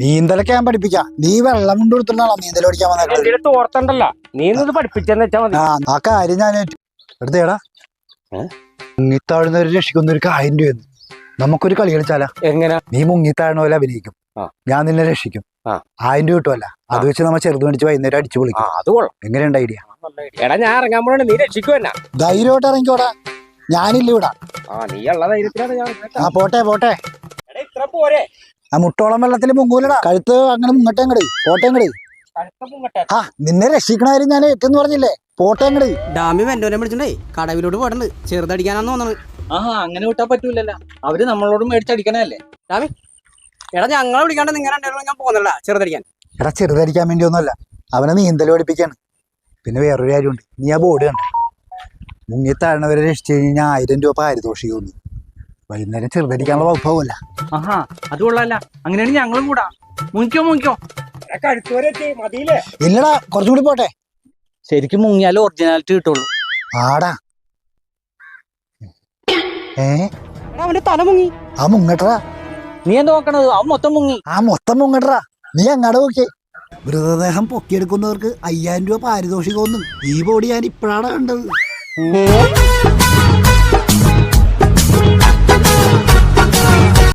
നീന്തലൊക്കെ ഞാൻ പഠിപ്പിക്കാം. നീ വെള്ളം കൊണ്ട് കൊടുത്തിട്ടാണോ നീന്തൽ പഠിക്കാൻ ഓർത്തണ്ടല്ലോ ഓർത്തണ്ടല്ല. നീ ഇത് പഠിപ്പിച്ചെന്ന് വെച്ചാ മതി. ആ കാര്യം ഞാൻ. എടുത്തേടാ? മുങ്ങിത്താഴുന്നവര് രക്ഷിക്കുന്ന ഒരു കാര്യം രൂപ നമുക്കൊരു കളി കളിച്ചാലാ. എങ്ങനെ? നീ മുങ്ങിത്താഴുന്ന പോലെ അഭിനയിക്കും. ഞാൻ നിന്നെ രക്ഷിക്കും. ആ. ആയിരം രൂപ കിട്ടുമല്ല. അത് വെച്ച് നമ്മ ചെറുത് മേടിച്ച് വൈകുന്നേരം അടിച്ചു പൊളിക്കും. അത് കൊള്ളാം. എങ്ങനെയുണ്ട് ഐഡിയ? എടാ ഞാൻ ഇറങ്ങാൻ പോണേ നീ രക്ഷിക്കുവല്ല ധൈര്യമായിട്ട് ഇറങ്ങിക്കോടാ. ഞാനില്ല ഇവിടെ. ആ നീ ഉള്ള ധൈര്യത്തിലാണ് ഞാൻ ആ പോട്ടെ പോട്ടെ. എടാ ഇത്ര പോരെ. ആ മുട്ടോളം വെള്ളത്തിൽ മുങ്ങൂലടാ കഴുത്ത് അങ്ങനെ മുങ്ങട്ടെ അങ്ങട്. പോട്ടെ അങ്ങട്. മുങ്ങട്ടെ ആ നിന്നെ രക്ഷിക്കണ കാര്യം ഞാൻ ഏറ്റെന്ന് പറഞ്ഞില്ലേ? പോട്ടെ അങ്ങട്. ഡാമി വെന്റോനെ വിളിച്ചിട്ടേ കടവിലോട്ട് പോടണ്ട് ചെറുതടിക്കാനാന്ന് തോന്നുന്നത് ആഹ് അങ്ങനെ വിട്ടാ പറ്റൂലല്ലോ. അവർ നമ്മളോട് മേടിച്ചടിക്കണല്ലേ ഡാമി എടാ ഞങ്ങളെ വിളിക്കാണ്ട് നിങ്ങൾ രണ്ടുപേരും ഞാൻ പോകുന്നില്ല ചെറുതടിക്കാൻ. എടാ ചെറുതടിക്കാൻ വേണ്ടി ഒന്നുമല്ല. അവനെ നീന്തൽ പഠിപ്പിക്കാണ്. പിന്നെ വേറൊരു കാര്യമുണ്ട്. നീ ആ ബോർഡ് കണ്ട? മുങ്ങി താഴ്ന്നവരെ രക്ഷിച്ചു കഴിഞ്ഞാൽ ആയിരം രൂപ പാരിതോഷിക്കുന്നു വൈകുന്നേരം ചെറുതടിക്കാനുള്ള വകുപ്പാവൂല ആഹാ അത് കൊള്ളാല്ല. അങ്ങനെയാണെങ്കിൽ ഞങ്ങളും കൂടാ. മുങ്ങിക്കോ മുങ്ങിക്കോ. ഇല്ലടാ കുറച്ചും കൂടി പോട്ടെ. ശരിക്കും മുങ്ങിയാലും ഒറിജിനാലിറ്റി കിട്ടുള്ളൂ. ആടാ. ഏ? അവന്റെ തല മുങ്ങി. ആ മുങ്ങട്ടടാ. നീ എന്താ നോക്കണത്? അവൻ മൊത്തം മുങ്ങി. ആ മൊത്തം മുങ്ങട്ടടാ. നീ അങ്ങാട് നോക്കി മൃതദേഹം പൊക്കിയെടുക്കുന്നവർക്ക് അയ്യായിരം രൂപ പാരിതോഷികമൊന്നും. ഈ ബോഡി ഞാൻ ഇപ്പോഴാണ് കണ്ടത്.